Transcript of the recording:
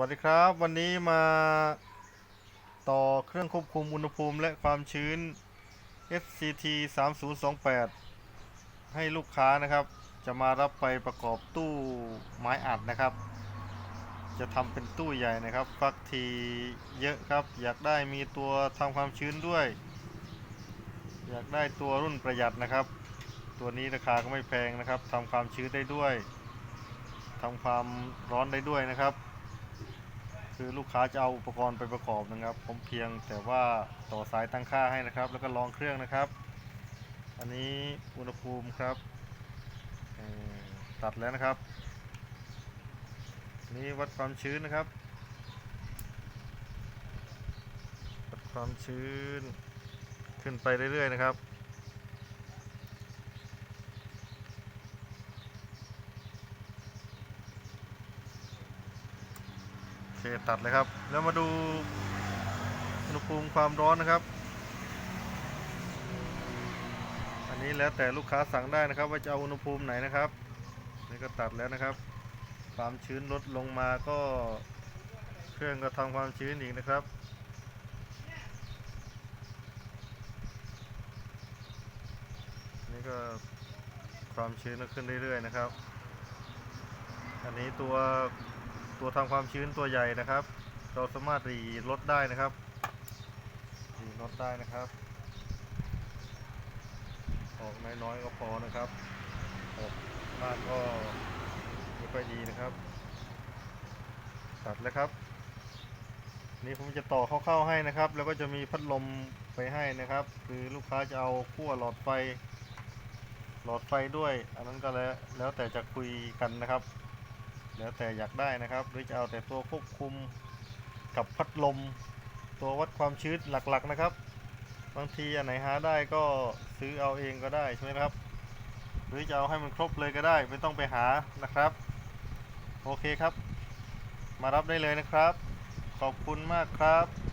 วัสดีครับ วันนี้มาต่อเครื่องควบคุมอุณหภูมิและความชื้น SCT 3028 ให้ลูกค้านะครับ จะมารับไปประกอบตู้ไม้อัดนะครับ จะทำเป็นตู้ใหญ่นะครับฟักทีเยอะครับ อยากได้มีตัวทำความชื้นด้วย อยากได้ตัวรุ่นประหยัดนะครับ ตัวนี้ราคาก็ไม่แพงนะครับทำความชื้นได้ด้วยทำความร้อนได้ด้วยนะครับ คือลูกค้าจะเอาอุปกรณ์ไปประกอบนะครับ ผมเพียงแต่ว่าต่อสายตั้งค่าให้นะครับ แล้วก็ลองเครื่องนะครับ อันนี้อุณหภูมิครับตัดแล้วนะครับนนี่วัดความชื้นนะครับ วัดความชื้นขึ้นไปเรื่อยๆนะครับ เคตัดเลยครับ แล้วมาดูอุณหภูมิความร้อนนะครับ อันนี้แล้วแต่ลูกค้าสั่งได้นะครับ ว่าจะเอาอุณหภูมิไหนนะครับนี่ก็ตัดแล้วนะครับ ความชื้นลดลงมาก็เครื่องก็ทำความชื้นอีกนะครับนี่ก็ความชื้นก็ขึ้นเรื่อยๆนะครับ อันนี้ตัว ตัวทำความชื้นตัวใหญ่นะครับ เราสามารถรีลดได้นะครับรีลดได้นะครับ ออกน้อยๆก็พอนะครับออกมากก็ไม่ค่อยดีนะครับ ตัดแล้วครับ นี่ผมจะต่อเข้าๆให้นะครับ แล้วก็จะมีพัดลมไปให้นะครับ คือลูกค้าจะเอาขั้วหลอดไฟหลอดไฟด้วย อันนั้นก็แล้วแล้วแต่จะคุยกันนะครับ แล้วแต่อยากได้นะครับ หรือจะเอาแต่ตัวควบคุมกับพัดลม ตัววัดความชื้นหลักๆนะครับ บางทีอันไหนหาได้ก็ซื้อเอาเองก็ได้ใช่ไหมครับ หรือจะเอาให้มันครบเลยก็ได้ ไม่ต้องไปหานะครับ โอเคครับ มารับได้เลยนะครับ ขอบคุณมากครับ